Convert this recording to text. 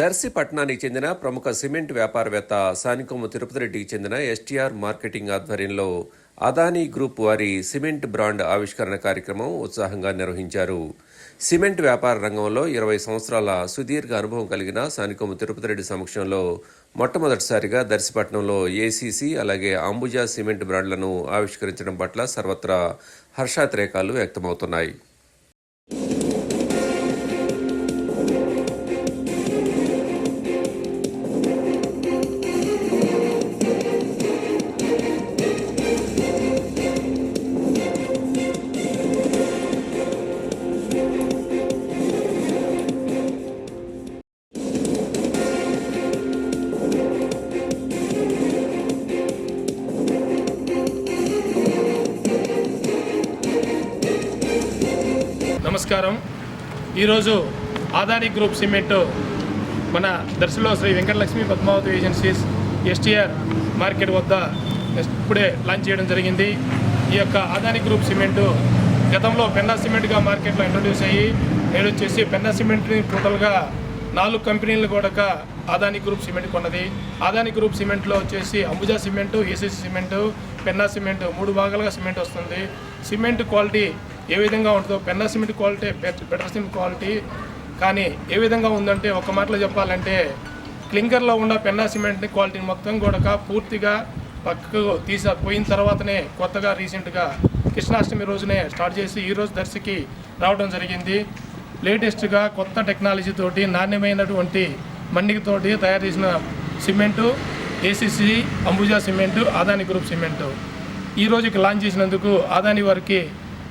దర్శి పట్టణానికి చెందిన ప్రముఖ సిమెంట్ వ్యాపారవేత్త సానికొమ్మ తిరుపతి రెడ్డికి చెందిన ఎస్టీఆర్ మార్కెటింగ్ ఆధ్వర్యంలో అదానీ గ్రూప్ వారి సిమెంట్ బ్రాండ్ ఆవిష్కరణ కార్యక్రమం ఉత్సాహంగా నిర్వహించారు. సిమెంట్ వ్యాపార రంగంలో ఇరవై సంవత్సరాల సుదీర్ఘ అనుభవం కలిగిన సానికొమ్మ తిరుపతి రెడ్డి సమక్షంలో మొట్టమొదటిసారిగా దర్శిపట్నంలో ఏసీసీ అలాగే అంబుజా సిమెంట్ బ్రాండ్లను ఆవిష్కరించడం పట్ల సర్వత్రా హర్షాతిరేకాలు వ్యక్తమవుతున్నాయి. నమస్కారం. ఈరోజు ఆదాని గ్రూప్ సిమెంట్ మన దర్శలో Shri Venkatalakshmi Padmavathi agencies STR market వద్ద ఇప్పుడే లాంచ్ చేయడం జరిగింది. ఈ యొక్క ఆదాని గ్రూప్ సిమెంటు గతంలో పెన్నా సిమెంట్గా మార్కెట్లో ఇంట్రొడ్యూస్ అయ్యి నేడు వచ్చేసి పెన్నా సిమెంట్ని టోటల్గా నాలుగు కంపెనీలు కూడా ఆదాని గ్రూప్ సిమెంట్ కొన్నది. ఆదాని గ్రూప్ సిమెంట్లో వచ్చేసి Ambuja cement ACC cement Penna cement మూడు భాగాలుగా సిమెంట్ వస్తుంది. సిమెంట్ క్వాలిటీ ఏ విధంగా ఉంటుందో Penna cement quality better cement quality కానీ ఏ విధంగా ఉందంటే ఒక మాటలో చెప్పాలంటే క్లింకర్లో ఉన్న పెన్నా సిమెంట్ని క్వాలిటీని మొత్తం కూడా పూర్తిగా పక్కకు తీసా పోయిన తర్వాతనే కొత్తగా రీసెంట్గా కృష్ణాష్టమి రోజునే స్టార్ట్ చేసి ఈ రోజు దర్శకి రావడం జరిగింది. లేటెస్ట్గా కొత్త టెక్నాలజీ తోటి నాణ్యమైనటువంటి మన్నికతోటి తయారు చేసిన cement ACC Ambuja cement Adani group cement. ఈ రోజుకి లాంచ్ చేసినందుకు ఆదాని వారికి